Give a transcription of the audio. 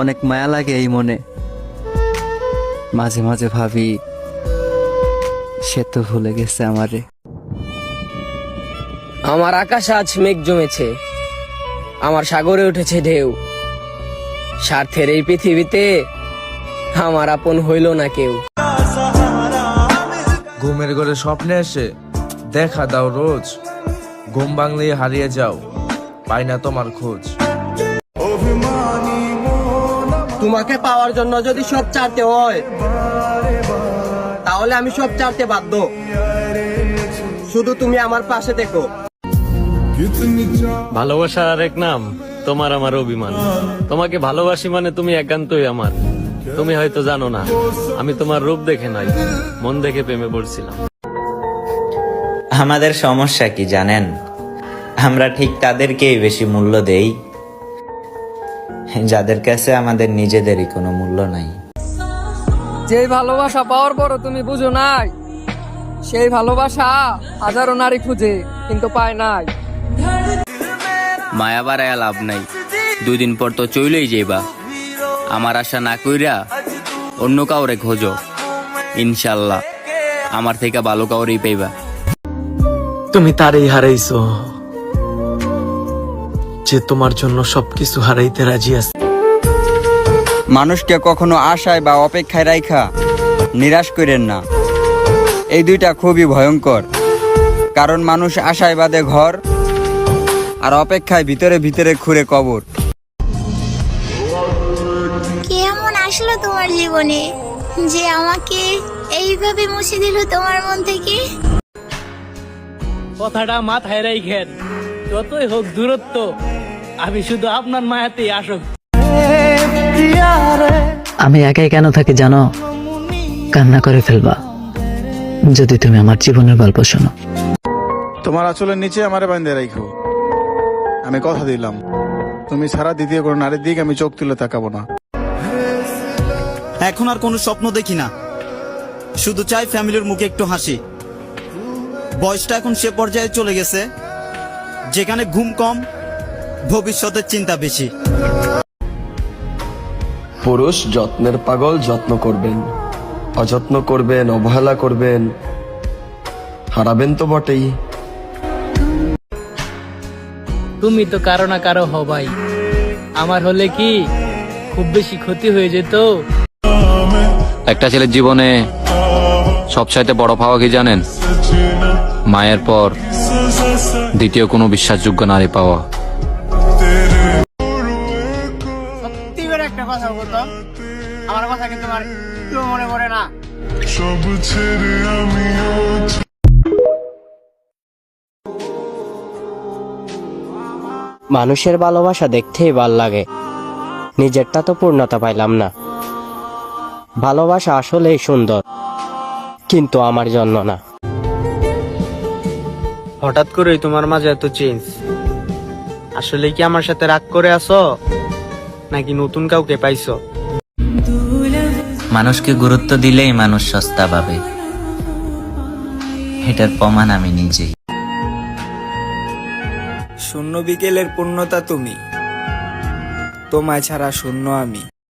অনেক মায়া লাগে এই মনে। মাঝে মাঝে ভাবি সে তো ভুলে গেছে আমারে। আমার আকাশ আজ মেঘ জমেছে আমার সাগরে উঠেছে ঢেউ। স্বার্থের এই পৃথিবীতে আমার আপন হইল না কেউ। ঘুমের ঘরে স্বপ্নে এসে দেখা দাও রোজ। ঘুম বাংলে হারিয়ে যাও পাই না তোমার খোঁজ। তোমাকে পাওয়ার জন্য যদি সব চারতে হয় তাহলে আমি সব চারতে বাধ্য। শুধু তুমি আমার পাশে দেখো ভালোবাসার আরেক নাম তোমার আমার অভিমান। তোমাকে ভালোবাসি মানে তুমি একান্তই আমার। তুমি হয়তো জানো না আমি তোমার রূপ দেখে নাই মন দেখে প্রেমে পড়ছিলাম। আমাদের সমস্যা কি জানেন? আমরা ঠিক তাদেরকেই বেশি মূল্য দেই। যাদের কাছে আমাদের নিজেদেরই কোনো মূল্য নাই। যেই ভালোবাসা পাওয়ার পরও তুমি বুঝো নাই সেই ভালোবাসা হাজারো নারী খুঁজে কিন্তু পায় নাই। মায়া বাড়ায় লাভ নাই। দুই দিন পর তো চইলেই যাইবা। আমার আশা না কইরা অন্য কাউরে খোঁজো। ইনশাল্লাহ। আমার থেকে ভালো কাউরেই পাইবা। তুমি তারই হারাইছো। যে তোমার জন্য সবকিছু হারাইতে রাজি আছে। মানুষকে কখনো আশায় বা অপেক্ষায় রাইখা নিরাশ করেন না। এই দুইটা খুবই ভয়ঙ্কর। কারণ মানুষ আশায় বাদে ঘর আর অপেক্ষায় ভিতরে ভিতরে খুঁড়ে কবর। কে এমন আসলো তোমার জীবনে? যে আমাকে এইভাবে মুছে দিল তোমার মন থেকে? কথাটা মাথায় রাইখেন যতই হোক দূরত্ব আমি শুধু আপনার মায়াতেই আসক আমি একাই কেন থাকি জানো? কান্না করে ফেলবা। যদি তুমি আমার জীবনের গল্প শোনো। তোমার আঁচলের নিচে আমারে বান্ধে রাখো আমি কথা দিলাম। তুমি সারা দ্বিতীয় কোনো নারীর দিকে আমি চোখ তুলে তাকাবো না। এখন আর কোনো স্বপ্ন দেখি না। শুধু চাই ফ্যামিলির মুখে একটু হাসি। বয়সটা এখন সে পর্যায়ে চলে গেছে। যেখানে ঘুম কম ভবিষ্যতের চিন্তা বেশি। পুরুষ যত্নের পাগল যত্ন করবেন অযত্ন করবেন অবহেলা করবেন হারাবেন তো বটেই। তুমি তো কারও না কারও হবাই। আমার হলে কি খুব বেশি ক্ষতি হয়ে যেত? একটা ছেলের জীবনে সবচাইতে বড় পাওয়া কি জানেন? মায়ের পর দ্বিতীয় কোনো বিশ্বাসযোগ্য নারী পাওয়া। কথা বলতো? আমার কথা কিন্তু আমার কেউ মনে পড়ে না। মানুষের ভালোবাসা দেখতেই ভালো লাগে। নিজেরটা তো পূর্ণতা পাইলাম না। ভালোবাসা আসলেই সুন্দর কিন্তু আমার জন্য না। হঠাৎ করেই তোমার মাঝে এত চেঞ্জ আসলে কি আমার সাথে রাগ করে আছো? নাকি নতুন কাউকে পাইছো? মানুষকে গুরুত্ব দিলেই মানুষ সস্তা পাবে। এটার প্রমাণ আমি নিজেই। শূন্য বিকেলের পূর্ণতা তুমি। তোমায় ছাড়া শূন্য আমি।